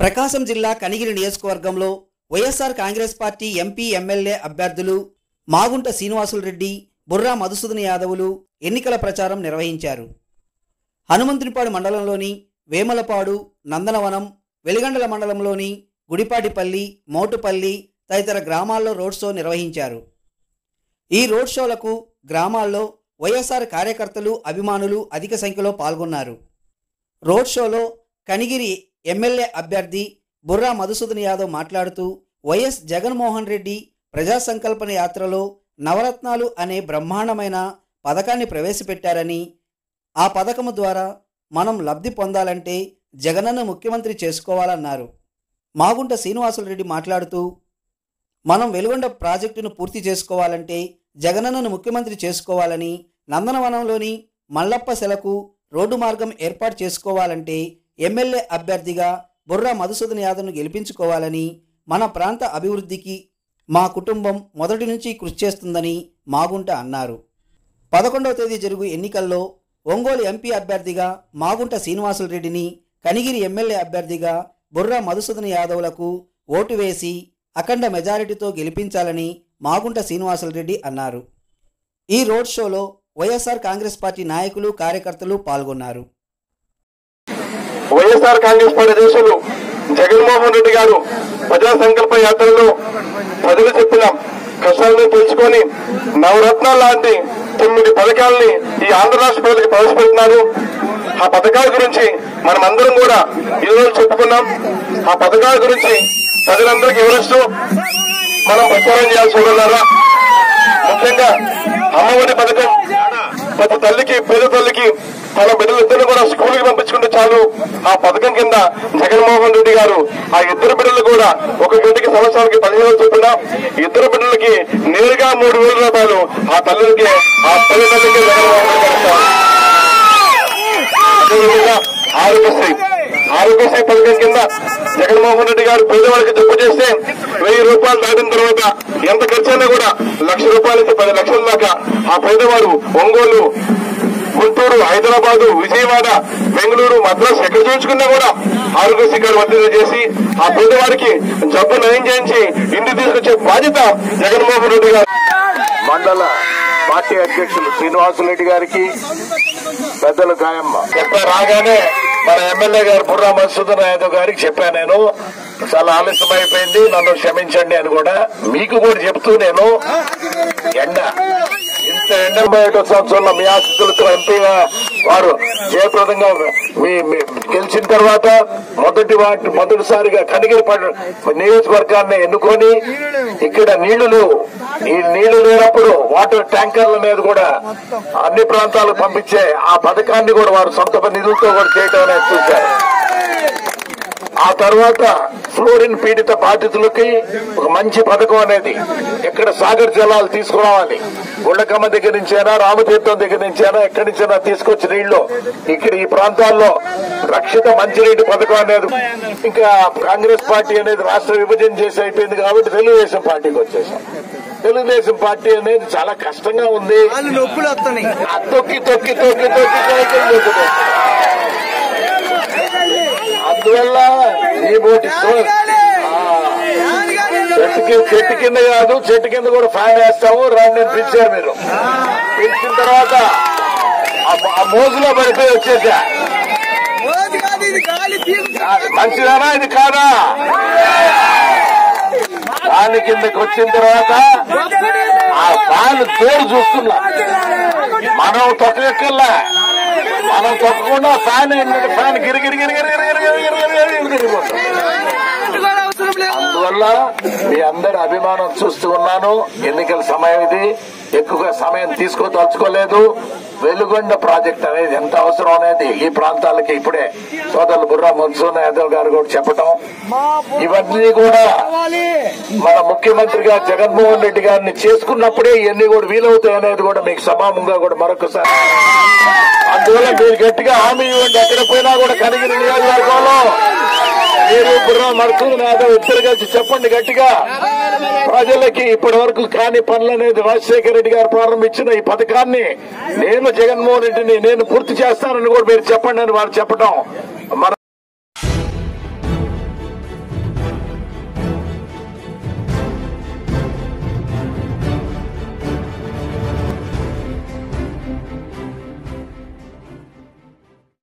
ప్రకాశం జిల్లా కనిగిరి నియోజకవర్గంలో Y S R Congress party M P M L A అభ్యర్థులు మాగుంట శ్రీనివాసులు రెడ్డి బుర్రా మధుసూదన్ యాదవులు ఎన్నికల ప్రచారం నిర్వహించారు. హనుమంతునిపాడు మండలంలోని వేమలపాడు నందనవనం వెలిగండల మండలంలోని గుడిపాటిపల్లి మోటుపల్లి తదితర గ్రామాల్లో రోడ్ షో నిర్వహించారు. ఈ రోడ్ షోలకు గ్రామాల్లో వైఎస్ఆర్ కార్యకర్తలు అభిమానులు అధిక సంఖ్యలో పాల్గొన్నారు. రోడ్ షోలో కనిగిరి ఎమ్మెల్యే అభ్యర్థి బుర్రా మధుసూదన్ యాదవ్ మాట్లాడుతూ వైఎస్ జగన్మోహన్ రెడ్డి ప్రజా సంకల్పన యాత్రలో నవరత్నాలు అనే బ్రహ్మాండమైన పథకాన్ని ప్రవేశపెట్టారని ఆ పథకము ద్వారా మనం లబ్ధి పొందాలంటే జగనన్న ముఖ్యమంత్రి చేసుకోవాలన్నారు. మాగుంట శ్రీనివాసులరెడ్డి మాట్లాడుతూ మనం వెలుగొండ ప్రాజెక్టును పూర్తి చేసుకోవాలంటే జగనన్నను ముఖ్యమంత్రి చేసుకోవాలని నందనవనంలోని మల్లప్ప సెలకు రోడ్డు మార్గం ఏర్పాటు చేసుకోవాలంటే ఎమ్మెల్యే అభ్యర్థిగా బుర్రా మధుసూదన్ యాదవ్ను గెలిపించుకోవాలని మన ప్రాంత అభివృద్ధికి మా కుటుంబం మొదటి నుంచి కృషి చేస్తుందని మాగుంట అన్నారు. పదకొండవ తేదీ జరుగు ఎన్నికల్లో ఒంగోలు ఎంపీ అభ్యర్థిగా మాగుంట శ్రీనివాసులు రెడ్డిని కనిగిరి ఎమ్మెల్యే అభ్యర్థిగా బుర్రా మధుసూదన్ యాదవ్లకు ఓటు వేసి అఖండ మెజారిటీతో గెలిపించాలని మాగుంట శ్రీనివాసులు రెడ్డి అన్నారు. ఈ రోడ్ షోలో వైఎస్ఆర్ కాంగ్రెస్ పార్టీ నాయకులు కార్యకర్తలు పాల్గొన్నారు. వైఎస్ఆర్ కాంగ్రెస్ పార్టీ అధ్యక్షులు జగన్మోహన్ రెడ్డి గారు ప్రజా సంకల్ప యాత్రలో ప్రజలు చెప్పిన కష్టాలను తెలుసుకొని నవరత్నాలు లాంటి తొమ్మిది పథకాలని ఈ ఆంధ్ర రాష్ట్ర ప్రజలకు ప్రవేశపెడుతున్నారు. ఆ పథకాల గురించి మనం అందరం కూడా ఈరోజు చెప్పుకున్నాం. ఆ పథకాల గురించి ప్రజలందరికీ వివరిస్తూ మనం ప్రచారం చేయాల్సి ఉన్నారా ముఖ్యంగా అమ్మఒడి పథకం ప్రతి తల్లికి పేద తల్లికి తన బిడ్డలిద్దరిని కూడా స్కూల్కి పంపించుకుంటే చాలు. ఆ పథకం కింద జగన్మోహన్ రెడ్డి గారు ఆ ఇద్దరు బిడ్డలు కూడా ఒక గంటకి సంవత్సరానికి పదిహేను చొప్పున ఇద్దరు బిడ్డలకి నేరుగా మూడు వేల రూపాయలు ఆ తల్లికి ఆ తల్లి తల్లికి జగన్మోహన్ రెడ్డి గారు అదేవిధంగా ఆరోగ్యశ్రీ. ఆరోగ్యశ్రీ పథకం కింద జగన్మోహన్ రెడ్డి గారు పేదవాళ్ళకి జబ్బు చేస్తే వెయ్యి రూపాయలు దాటిన తర్వాత ఎంత ఖర్చైనా కూడా లక్ష రూపాయల నుంచి పది లక్షల దాకా ఆ పేదవాడు ఒంగోలు గుంటూరు హైదరాబాదు విజయవాడ బెంగళూరు మద్రాసు ఎక్కడ చూసుకున్నా కూడా ఆరోగ్యశ్రీ కార్డు వర్తింప చేసి ఆ పేదవాడికి జబ్బు నయం చేయించి ఇంటికి తీసుకొచ్చే బాధ్యత జగన్మోహన్ రెడ్డి గారు. మండల పార్టీ అధ్యక్షులు శ్రీనివాసులరెడ్డి గారికి పెద్దలు గాయమ్మ. చెప్ప రాగానే మన ఎమ్మెల్యే గారు బుర్రా మధుసూదన్ యాదవ్ గారికి చెప్పాను నేను. చాలా ఆలస్యం అయిపోయింది నన్ను క్షమించండి అని కూడా మీకు కూడా చెప్తూ నేను ఎండ. ఇంత ఎండ బయట సంవత్సరంలో మీ ఆశీస్సులతో ఎంపీగా వారు జయప్రదంగా మీ మీ గెలిచిన తర్వాత మొదటి వాటి మొదటిసారిగా కనిగిరి పడ- నియోజకవర్గాన్ని ఎన్నుకొని ఇక్కడ నీళ్ళు ఈ నీళ్ళు లేనప్పుడు వాటర్ ట్యాంకర్ల మీద కూడా అన్ని ప్రాంతాలకు పంపించే ఆ పథకాన్ని కూడా వారు సొంత నిధులతో కూడా చేయటం అనేది చూశారు. ఆ తర్వాత ఫ్లోరిన్ పీడిత బాధితులకి ఒక మంచి పథకం అనేది. ఇక్కడ సాగర్ జలాలు తీసుకురావాలి. గుండకమ్మ దగ్గర నుంచైనా రామతీర్థం దగ్గర నుంచైనా ఎక్కడి నుంచైనా తీసుకొచ్చి నీళ్ళు. ఇక్కడ ఈ ప్రాంతాల్లో రక్షిత మంచినీటి పథకం అనేది ఇంకా కాంగ్రెస్ పార్టీ అనేది రాష్ట్ర విభజన చేసి అయిపోయింది కాబట్టి తెలుగుదేశం పార్టీకి వచ్చేసాం. తెలుగుదేశం పార్టీ అనేది చాలా కష్టంగా ఉంది. తొక్కి తొక్కి తొక్కి తొక్కి. అందువల్ల బోటి ఆ, చెట్టు కింద కింద చెట్టు కింద కూడా ఫ్యాన్ వేస్తాము. రండి పిలిచారు మీరు. పిలిచిన తర్వాత ఆ- మోజులో పడిపోయి వచ్చేసా. మంచిదానా ఇది కాదా? దాని కిందకి వచ్చిన తర్వాత ఆ ఫ్యాన్ తోడు చూస్తున్నా. మనం తొక్కలెక్కల్లా? మనం తొక్కకుండా ఫ్యాన్ ఫ్యాన్ గిరిగిరి గిరిగిరి గిరిగిరి గిరిగిపోతుంది కూడా అవసరం లేదు మీ అందరి అభిమానం చూస్తూ ఉన్నాను. ఎన్నికల సమయం ఇది. ఎక్కువగా సమయం తీసుకోదలుచుకోలేదు. వెలుగొండ ప్రాజెక్ట్ అనేది ఎంత అవసరం అనేది ఈ ప్రాంతాలకి ఇప్పుడే సోదరులు బుర్రా మన్సూన్ యాదవ్ గారు కూడా చెప్పటం. ఇవన్నీ కూడా మన ముఖ్యమంత్రిగా జగన్మోహన్ రెడ్డి గారిని చేసుకున్నప్పుడే ఇవన్నీ కూడా వీలవుతాయి అనేది కూడా మీకు సమామంగా కూడా మరొకసారి. అందువల్ల మీరు గట్టిగా హామీ ఇవ్వండి. ఎక్కడ పోయినా కూడా కనిగిరి నియోజకవర్గంలో మీరు బుర్రా యాదవ్ ఇద్దరు కలిసి చెప్పండి గట్టిగా. ప్రజలకి ఇప్పటి వరకు కాని పనులు అనేది రాజశేఖర రెడ్డి గారు ప్రారంభించిన ఈ పథకాన్ని నేను జగన్మోహన్ రెడ్డిని నేను పూర్తి చేస్తానని కూడా మీరు చెప్పండి అని వారు చెప్పడం